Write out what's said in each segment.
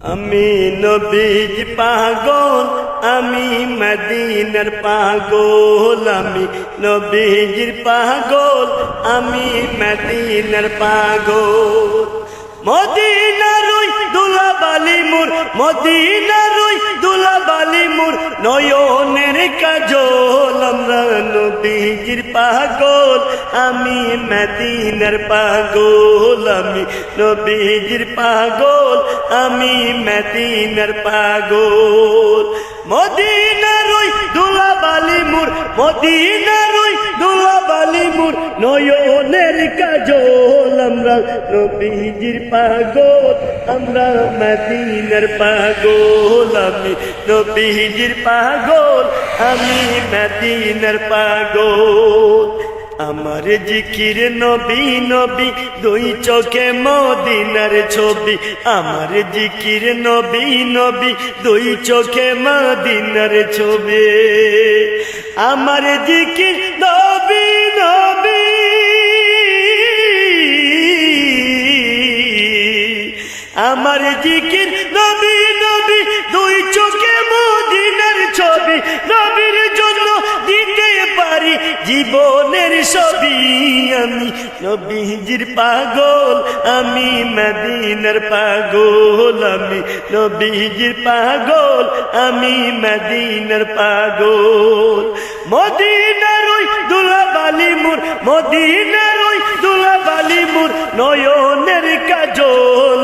আমি নবীজ পাগল আমি মদিনার পাগল আমি নবীজির পাগল আমি মদিনার পাগল। মদিনা দুলাবালি মুর মদিনার ওই দুলাবালি বালিমুর, নয়নের কাজল, আমরা নবীজির পাগল, আমি মদিনার পাগল, আমি নবীজির পাগল, আমি মদিনার পাগল। মদিনার ওই দুলাবালি মুর, মদিনার ওই দুলাবালি মুর, নয়নের কাজল আমরা নবীজির পাগল, আমরা মদিনার পাগল, আমি নবীজির পাগল, আমি মদিনার পাগল। আমার জিকির নবী নবী, দুই চোখে মদিনার ছবি। আমার জিকির নবী নবী, দুই চোখে মদিনার ছবি। আমার জিকির নবী নবী। আমার জিকির নবী নবী, দুই চোখে মদিনার ছবি। নবীর জন্য দিতে পারি জীবনের ছবি আমি নবীজির পাগল, আমি মদিনার পাগল, আমি নবীজির পাগল, আমি মদিনার পাগল। মদিনার ওই দুলাবালি মুর, মদিনার ওই দুলাবালি মুর নয়নের কাজল।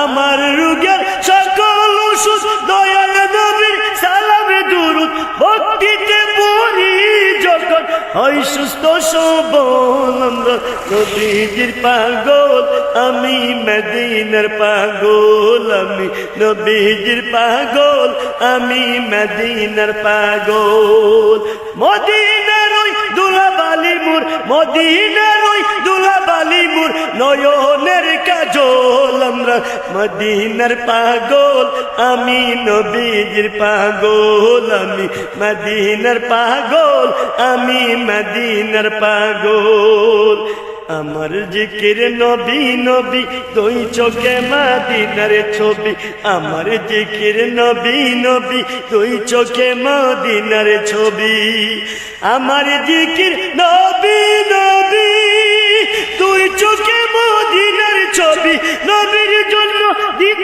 আমার রোগের সকল ওষুধ দয়াল নবীর সালামে দুরুদ। ভক্তিতে পড়ি যখন হয় সুস্থ সবল। আমরা পাগল, আমি মদিনার পাগল, আমি নবীজির পাগল, আমি মদিনার পাগল। মদিনার মুর মদিনার ওই দুলাবালি মুর, নয়নের কাজল আমরা মদিনার পাগল, আমি নবীজির পাগল, আমি মদিনার পাগল, আমি মদিনার পাগল। আমার জিকির নবী নবী, দুই চোখে মাদিনার ছবি। আমার জিকির নবী নবী, দুই চোখে মাদিনার ছবি। আমার জিকির নবী নবী, দুই চোখে মদিনার ছবি। নবীর জন্য দিক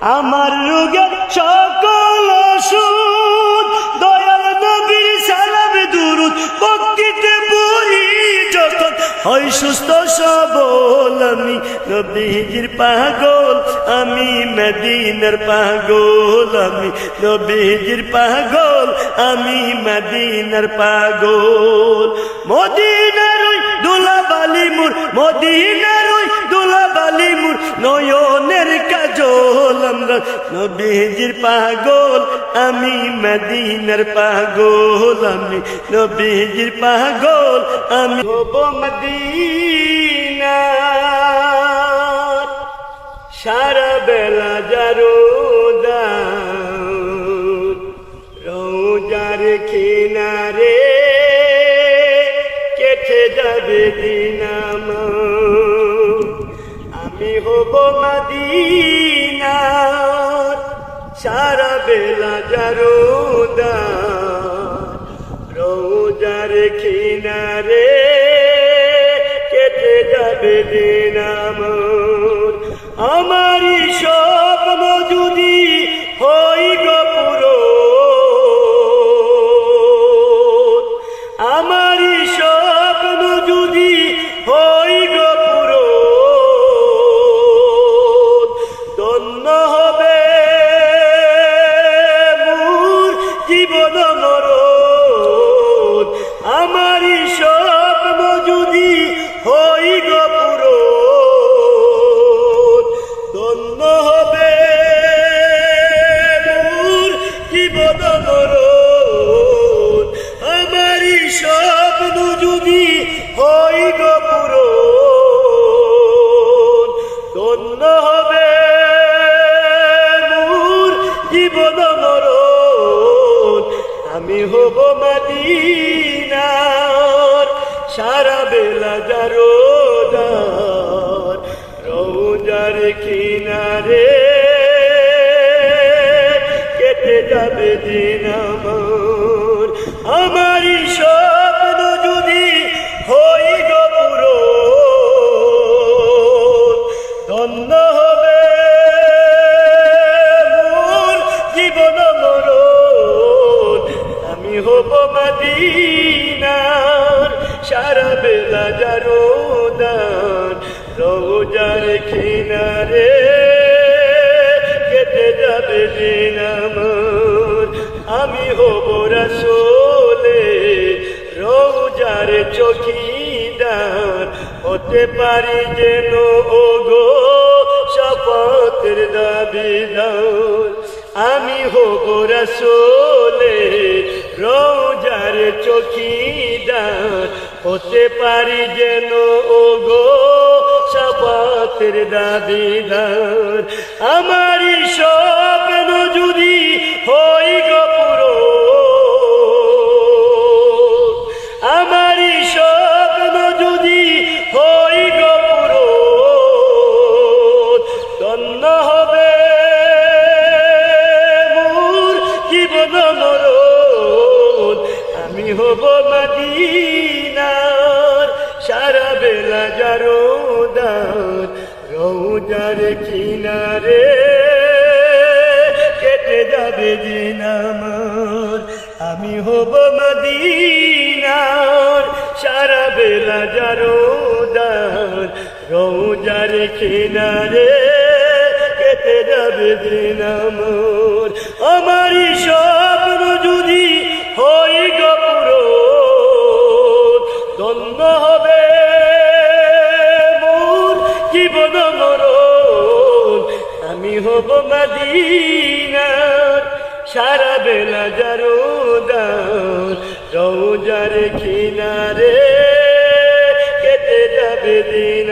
আমার রোগের সকল ওষুধ। দয়াল নবীর সালামে, দরুদ ভক্তিতে পড়ি যখন হয় সুস্থ সবল আমি নবীজির পাগল, আমি মদিনার পাগল, আমি নবীজির পাগল, আমি মদিনার পাগল। মদিনার ওই দুলাবালি মুর, মদিনার ওই দুলাবালি মুর নয়নের কাজল আমরা নবীজির পাগল, আমি মদিনার পাগল, আমি নবীজির পাগল, আমি হব মদিনা সারা বেলা জারোদা রোজার কিনারে কেটে যাবে দিনাম আমি হব মদিনা সারা বেলা জারোদা রোজার কিনারে কেটে যাবে দিন আমার। আমারই স্বপ্ন যদি হই গপুর বেলা চকিদার হতে পারি যেন ও গো শপথের দাবিদার। আমি হব রসোলে রোজার চকিদার হতে পারি যেন ও গো শপথের দাবিদার। আমারই স্বপ্ন যদি হই গপুর রৌজার কিনারে, কেটে যাবে দিন আমার। আমি হব মদিনার সারা বেলা জারোদার রৌজার কিনারে কেটে যাবে দিন আমার। আমারই স্বপ্ন রৌজার কিনারে কেটে যাবে দিন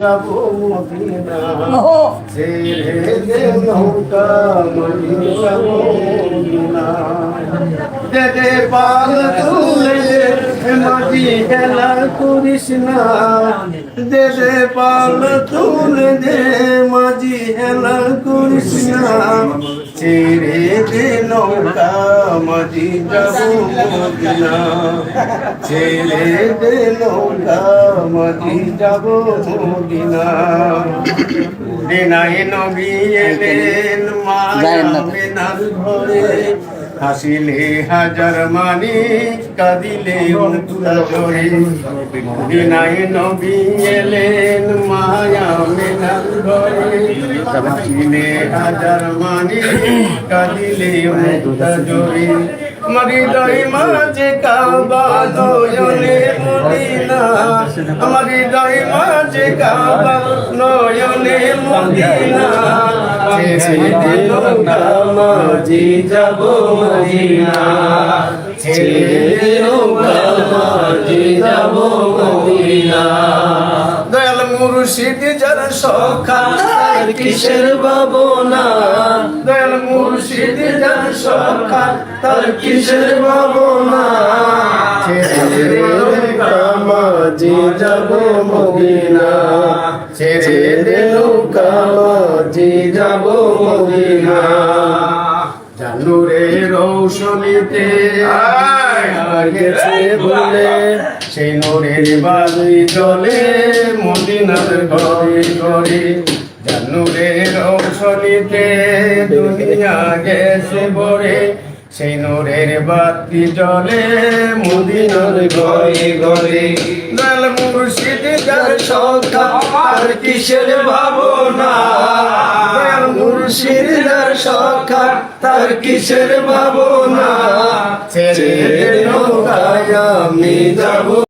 যাব মদিনা ছেড়ে দে নৌকা মদিনা মদিনা দে দে পাল তুলে দে মাঝি খেলা করিস না দে দে দে মাঝি করিস না ছেড়ে দে নৌকা যাব মদিনা ছেড়ে দে নৌকা যাব মদিনা দিনাই নবী এলেন মায়া মেনার ঘরে হাসিলে হাজার মানি কাঁদিলে অন্তুলা জোরে দিনাই নবী এলেন মায়া মেনার ঘরে হাসিলে হাজার মানি কাঁদিলে অন্তুলা জোরে হৃদয় কাবা নয়নে মদিনা। আমার হৃদয় মাঝে কাবা নয়নে মদিনা। ছেড়ে দিল মাঝি যাব মদিনা। মুর্শিদ যার সখা তার কিসের ভাবনা? দয়াল মুর্শিদ যার সখা তার কিসের ভাবনা? ছেড়ে কামাজি যাব মদিনা। ছেড়ে দিল কামাজি যাব মদিনা। জানুরে রৌশনীতে গেছে বলে। সেই নূরের বালি জলে মদিনার ঘরে ঘরে জানুরের রৌশনীতে দুনিয়া গেছে ভরে। সেই বাতি জলে মদিনার গলে গলে লাল মুর্শিদ যার সখা আর কিসের ভাবনা? দয়াল মুর্শিদ যার তার কিসের ভাবনা? নৌকায় আমি যাব।